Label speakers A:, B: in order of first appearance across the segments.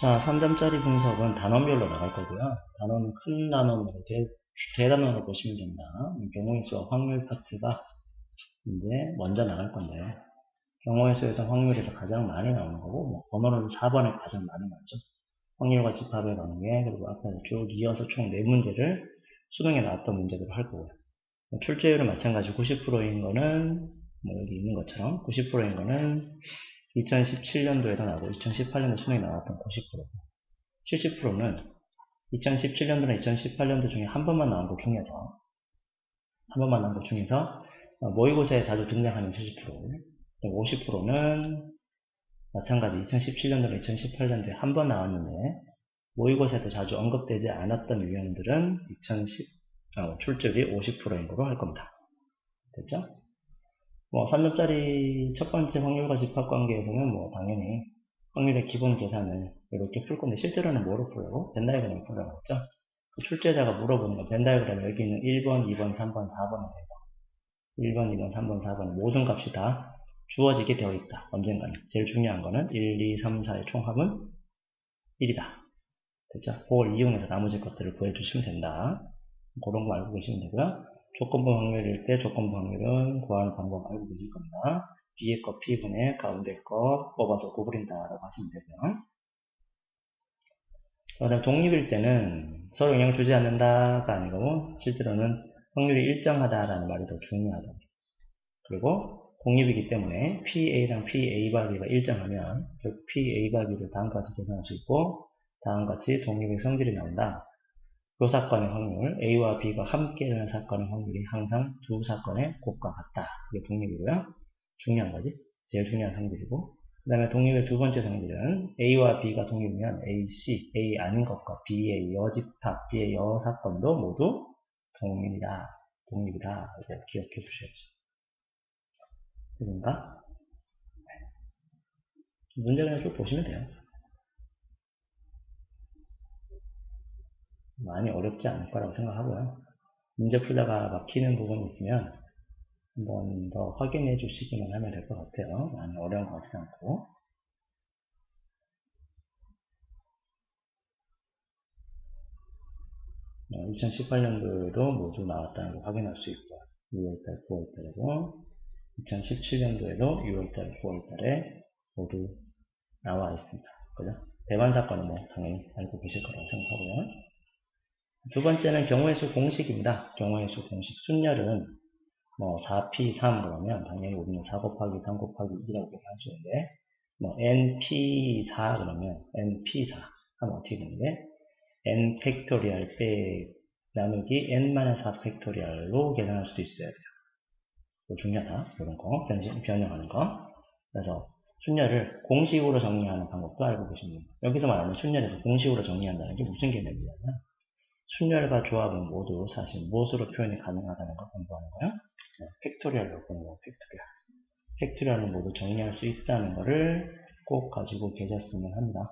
A: 자, 3점짜리 분석은 단원별로 나갈 거고요. 단원은 큰 단원으로, 대, 대단원으로 보시면 됩니다. 경우의 수와 확률 파트가 이제 먼저 나갈 건데요. 경우의 수에서 확률에서 가장 많이 나오는 거고, 뭐, 번호는 4번에 가장 많이 나오죠. 확률과 집합의 관계, 그리고 앞에 쭉 이어서 총 4문제를 수능에 나왔던 문제들을 할 거고요. 출제율은 마찬가지 90%인 거는, 뭐 여기 있는 것처럼 90%인 거는 2017년도에도 나오고 2018년도 수능에 나왔던 90%고 70%는 2017년도나 2018년도 중에 한 번만 나온 것 중에서 한 번만 나온 것 중에서 모의고사에 자주 등장하는 70% 50%는 마찬가지 2017년도나 2018년도에 한 번 나왔는데 모의고사에도 자주 언급되지 않았던 유형들은 2010 어, 출제율이 50%인 거로 할 겁니다. 됐죠? 뭐 3점짜리 첫 번째 확률과 집합 관계에서는 뭐 당연히 확률의 기본 계산을 이렇게 풀 건데 실제로는 뭐로 풀라고? 벤다이그램 풀라고 했죠? 그 출제자가 물어보는 건 벤다이그램 여기 있는 1번, 2번, 3번, 4번에 대해서 1번, 2번, 3번, 4번 모든 값이 다 주어지게 되어 있다. 언젠가는. 제일 중요한 거는 1, 2, 3, 4의 총합은 1이다. 됐죠? 그걸 이용해서 나머지 것들을 구해주시면 된다. 그런 거 알고 계시면 되고요. 조건부 확률일 때 조건부 확률은 구하는 방법 알고 계실 겁니다. 뒤에 거 P분의 가운데 거 뽑아서 구부린다 라고 하시면 되고요. 그 다음 독립일 때는 서로 영향 주지 않는다가 아니고 실제로는 확률이 일정하다라는 말이 더 중요하다. 그리고 독립이기 때문에 PA랑 PA 바비가 일정하면 PA 바비를 다음과 같이 계산할 수 있고 다음과 같이 독립의 성질이 나온다. 이 사건의 확률, A와 B가 함께 일어난 사건의 확률이 항상 두 사건의 곱과 같다. 이게 독립이고요. 중요한 거지. 제일 중요한 성질이고. 그 다음에 독립의 두 번째 성질은 A와 B가 독립이면 A, C, A 아닌 것과 B의 여집합, B의 여사건도 모두 독립이다. 독립이다. 이렇게 기억해 주셔야죠. 그런가? 문제 그냥 쭉 보시면 돼요. 많이 어렵지 않을 거라고 생각하고요. 문제 풀다가 막히는 부분이 있으면 한 번 더 확인해 주시기만 하면 될 것 같아요. 많이 어려운 것 같지 않고. 어, 2018년도에도 모두 나왔다는 걸 확인할 수 있고 6월달, 9월달이고 2017년도에도 6월달, 9월달에 모두 나와 있습니다. 그죠? 대만 사건은 뭐 당연히 알고 계실 거라고 생각하고요. 두 번째는 경우의 수 공식입니다. 경우의 수 공식 순열은 뭐 4P3 그러면 당연히 우리는 4 곱하기 3 곱하기 2라고 할 수 있는데 뭐 NP4 그러면 NP4 하면 어떻게 되는데 N 팩토리얼 빼 나누기 N-4 팩토리얼로 계산할 수도 있어야 돼요. 중요하다. 이런 거, 변신, 변형하는 거. 그래서 순열을 공식으로 정리하는 방법도 알고 계시면 됩니다. 여기서 말하는 순열에서 공식으로 정리한다는 게 무슨 개념이냐면 순열과 조합은 모두 사실 무엇으로 표현이 가능하다는 걸 공부하는 거예요. 네, 팩토리얼로 거, 팩토리얼. 팩토리얼은 모두 정리할 수 있다는 것을 꼭 가지고 계셨으면 합니다.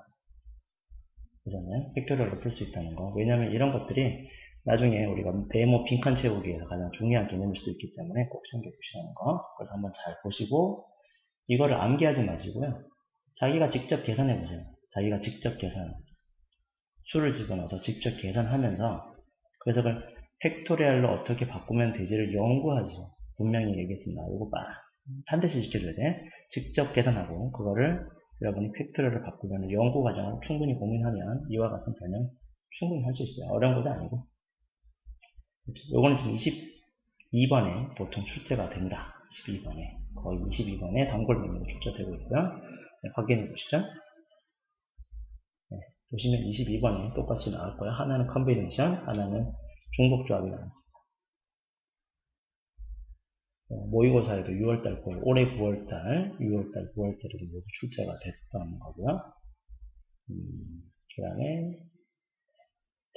A: 그잖아요. 팩토리얼로 풀 수 있다는 거. 왜냐하면 이런 것들이 나중에 우리가 데모 빈칸 채우기에서 가장 중요한 개념일 수도 있기 때문에 꼭 챙겨주시는 거. 그래서 한번 잘 보시고 이거를 암기하지 마시고요. 자기가 직접 계산해 보세요. 자기가 직접 계산. 수를 집어넣어서 직접 계산하면서 그래서 그걸 팩토리얼로 어떻게 바꾸면 되지를 연구하죠. 분명히 얘기했습니다. 이거 봐. 반드시 지켜줘야 돼. 직접 계산하고 그거를 여러분이 팩토리얼을 바꾸면 연구 과정을 충분히 고민하면 이와 같은 변형 충분히 할 수 있어요. 어려운 것도 아니고. 요거는 지금 22번에 보통 출제가 된다. 22번에. 거의 22번에 단골 메뉴로 출제되고 있고요. 네, 확인해 보시죠. 네, 보시면 22번에 똑같이 거예요. 하나는 컨비네이션, 하나는 중복 조합이 나왔습니다. 어, 모의고사에도 6월달, 9월, 올해 9월달, 6월달, 9월달에도 모두 출제가 됐던 거고요. 음, 그 다음에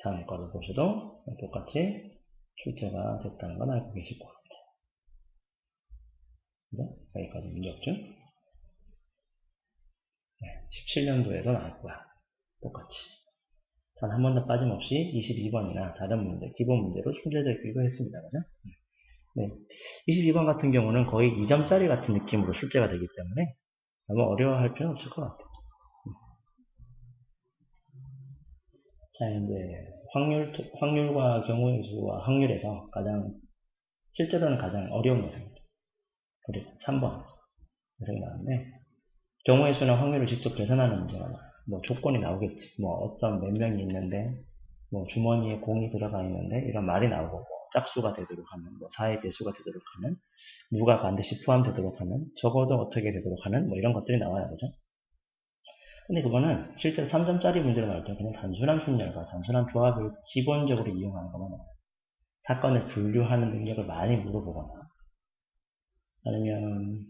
A: 다음 거를 보셔도 똑같이 출제가 됐다는 건 알고 계실 것 같아요. 그죠? 여기까지 없죠? 네, 17년도에도 나올 거야. 똑같이. 단 한 번도 빠짐없이 22번이나 다른 문제, 기본 문제로 출제되기도 했습니다. 그죠? 네. 22번 같은 경우는 거의 2점짜리 같은 느낌으로 출제가 되기 때문에 너무 어려워할 필요는 없을 것 같아요. 자, 이제 확률, 확률과 경우의 수와 확률에서 가장, 실제로는 가장 어려운 녀석입니다. 우리 3번 녀석이 나왔는데, 경우의 수나 확률을 직접 계산하는 문제가 나와요. 뭐 조건이 나오겠지. 뭐 어떤 몇 명이 있는데, 뭐 주머니에 공이 들어가 있는데, 이런 말이 나오고, 뭐 짝수가 되도록 하는, 뭐 4의 배수가 되도록 하는, 누가 반드시 포함되도록 하는, 적어도 어떻게 되도록 하는, 뭐 이런 것들이 나와요. 그죠? 근데 그거는 실제로 3점짜리 문제로 나올 때 그냥 단순한 순열과 단순한 조합을 기본적으로 이용하는 것만 나와요. 사건을 분류하는 능력을 많이 물어보거나 아니면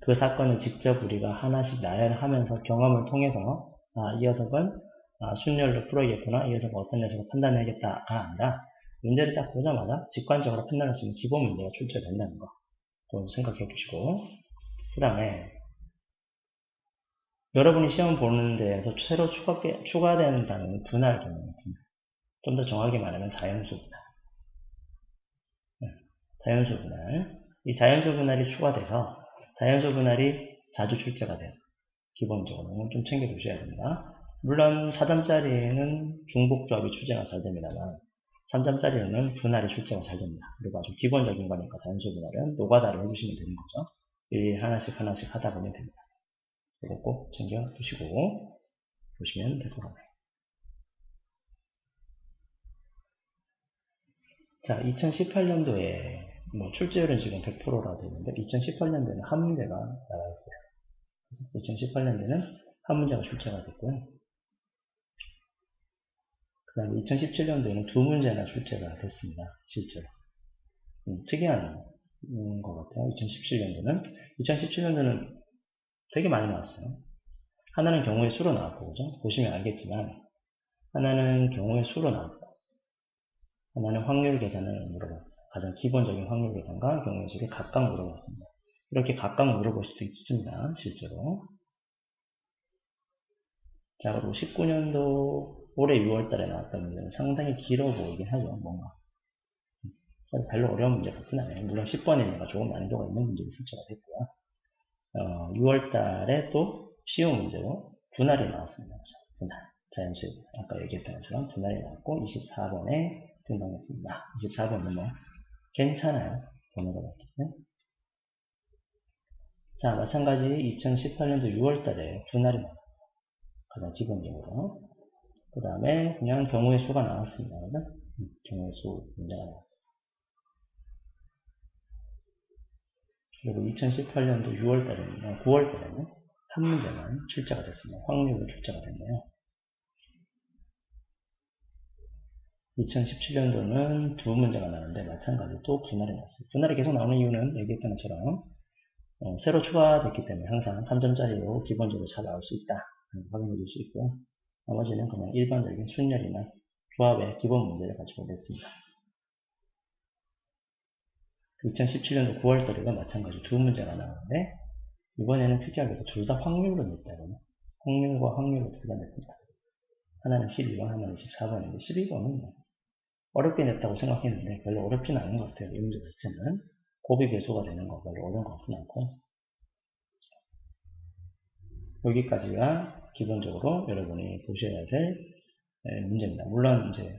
A: 그 사건을 직접 우리가 하나씩 나열하면서 경험을 통해서 아, 이 녀석은 아, 순열로 풀어야겠구나 이 녀석은 어떤 녀석을 판단해야겠다가 아니라 문제를 딱 보자마자 직관적으로 판단할 수 있는 기본 문제가 출제된다는 거. 좀 생각해 보시고 그 다음에 여러분이 시험 보는 데에서 새로 추가, 추가되는 단어는 분할 개념입니다. 좀 더 정확히 말하면 자연수 분할. 네, 자연수 분할. 이 자연수 분할이 추가돼서 자연수 분할이 자주 출제가 돼요. 기본적으로 좀 챙겨두셔야 됩니다. 물론 4점짜리에는 중복조합이 출제가 잘 됩니다만 3점짜리에는 분할이 출제가 잘 됩니다. 그리고 아주 기본적인 거니까 자연수 분할은 노가다를 해주시면 되는 거죠. 이 하나씩 하나씩 하다 보면 됩니다. 이거 꼭 챙겨 두시고 보시면 될 것 같아요. 자, 2018년도에 뭐 출제율은 지금 100%라 되어 있는데 2018년도에는 한 문제가 나와 있어요. 2018년도에는 한 문제가 출제가 됐고요. 그 다음에 2017년도에는 두 문제나 출제가 됐습니다. 실제로. 음, 특이한 음, 것 같아요. 2017년도는. 2017년도는 되게 많이 나왔어요. 하나는 경우의 수로 나왔고, 그죠? 보시면 알겠지만, 하나는 경우의 수로 나왔고, 하나는 확률 계산을 물어봤어요. 가장 기본적인 확률 계산과 경우의 수를 각각 물어봤습니다. 이렇게 각각 물어볼 수도 있습니다. 실제로. 자, 그리고 19년도 올해 6월 달에 나왔던 문제는 상당히 길어 보이긴 하죠. 뭔가. 별로 어려운 문제 같진 않아요. 물론 10번이니까 조금 난이도가 있는 문제로 출제가 됐고요. 어, 6월 달에 또 쉬운 문제로 분할이 나왔습니다. 분할. 자연수의 아까 얘기했던 것처럼 분할이 나왔고 24번에 등장했습니다. 24번은 뭐 괜찮아요. 번호가 때문에. 자, 마찬가지 2018년도 6월 달에 분할이 나왔습니다. 가장 기본적으로. 그 다음에 그냥 경우의 수가 나왔습니다. 그죠? 음, 경우의 수 문제가 나왔습니다. 그리고 2018년도 6월 달에는, 9월 어, 달에는 한 문제만 출제가 됐습니다. 확률로 출제가 됐네요. 2017년도는 두 문제가 나왔는데 마찬가지로 또 분할이 나왔어요. 분할이 계속 나오는 이유는 얘기했던 것처럼 어, 새로 추가됐기 때문에 항상 3점짜리로 기본적으로 잘 나올 수 있다. 확인해 줄 수 있고요. 나머지는 그냥 일반적인 순열이나 조합의 기본 문제를 가지고 냈습니다. 2017년도 9월달에도 마찬가지 두 문제가 나오는데 이번에는 특이하게도 둘 다 확률로 냈다고요. 확률과 확률로 둘 다 냈습니다. 하나는 12번, 하나는 24번인데 12번은 뭐 어렵게 냈다고 생각했는데 별로 어렵지는 않은 것 같아요. 이 문제 자체는 곱이 배수가 되는 거 별로 어려운 것 같진 않고 여기까지가 기본적으로 여러분이 보셔야 될 문제입니다. 물론 이제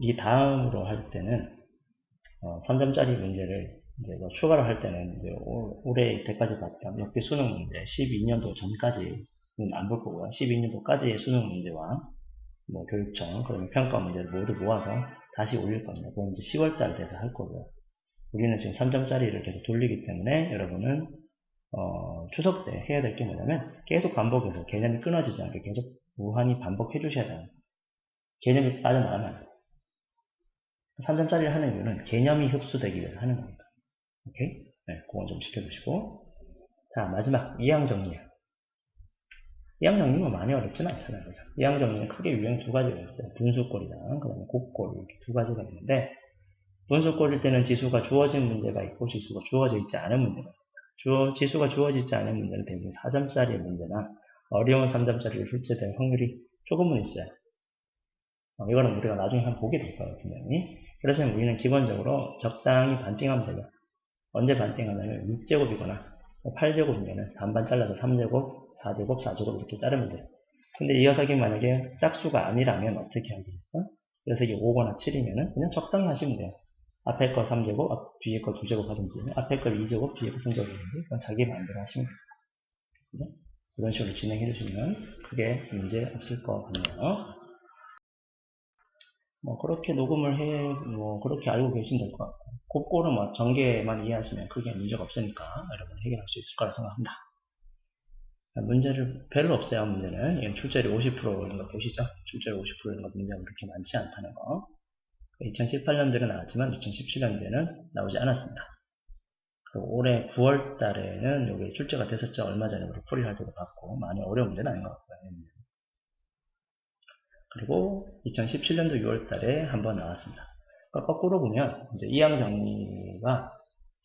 A: 이 다음으로 할 때는 어, 3점짜리 문제를 이제 뭐 추가를 할 때는 이제 올해 이때까지 봤던 역대 수능 문제 12년도 전까지는 안 볼 거고요. 12년도까지의 수능 문제와 뭐 교육청 그러면 평가 문제를 모두 모아서 다시 올릴 겁니다. 그건 이제 10월달 돼서 할 거고요. 우리는 지금 3점짜리를 계속 돌리기 때문에 여러분은 어, 추석 때 해야 될 게 뭐냐면 계속 반복해서 개념이 끊어지지 않게 계속 무한히 반복해 주셔야 돼요. 개념이 빠져나가면 안 돼요. 3점짜리를 하는 이유는 개념이 흡수되기 위해서 하는 겁니다. 오케이? 네, 그건 좀 지켜주시고. 자, 마지막, 이항 정리야. 이항 정리는 많이 어렵지는 않잖아요. 그죠? 이항 정리는 크게 유형 두 가지가 있어요. 분수꼴이랑, 그 다음에 곱꼴, 이렇게 두 가지가 있는데, 분수꼴일 때는 지수가 주어진 문제가 있고, 지수가 주어져 있지 않은 문제가 있습니다. 주어, 지수가 주어지지 않은 문제는 대부분 4점짜리 문제나, 어려운 3점짜리로 출제될 확률이 조금은 있어요. 어, 이거는 우리가 나중에 한번 보게 될 거예요, 분명히. 그래서 우리는 기본적으로 적당히 반띵하면 되죠. 언제 반띵하냐면 6제곱이거나 8제곱이면 반반 잘라서 3제곱, 4제곱, 4제곱 이렇게 자르면 돼요. 근데 이 녀석이 만약에 짝수가 아니라면 어떻게 하겠어? 그래서 이게 5거나 7이면은 그냥 적당히 하시면 돼요. 앞에 거 3제곱, 앞, 뒤에 거 2제곱 하든지, 앞에 걸 2제곱, 뒤에 거 3제곱 하든지, 그건 자기 마음대로 하시면. 그죠? 이런 식으로 진행해 주시면 크게 문제 없을 것 같네요. 뭐, 그렇게 녹음을 해, 뭐, 그렇게 알고 계시면 될 것 같고, 그거는 뭐, 전개만 이해하시면 크게 문제가 없으니까 여러분 해결할 수 있을 거라 생각합니다. 문제를 별로 없어요, 문제는. 이건 출제율이 50%인 거 보시죠? 출제율 50%인 거 문제가 그렇게 많지 않다는 거. 2018년도에 나왔지만 2017년도에는 나오지 않았습니다. 그리고 올해 9월 달에는 여기 출제가 됐었죠. 얼마 전에 우리 풀이 할 때도 봤고, 많이 어려운 문제는 아닌 것 같고요. 그리고 2017년도 6월 달에 한 번 나왔습니다. 그러니까 거꾸로 보면, 이제 이항 정리가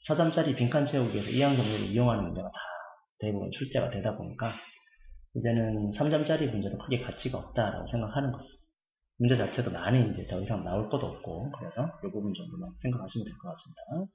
A: 4점짜리 빈칸 채우기에서 이항 정리를 이용하는 문제가 다 대부분 출제가 되다 보니까, 이제는 3점짜리 문제도 크게 가치가 없다라고 생각하는 거죠. 문제 자체도 많이 이제 더 이상 나올 것도 없고, 그래서 이 부분 정도만 생각하시면 될 것 같습니다.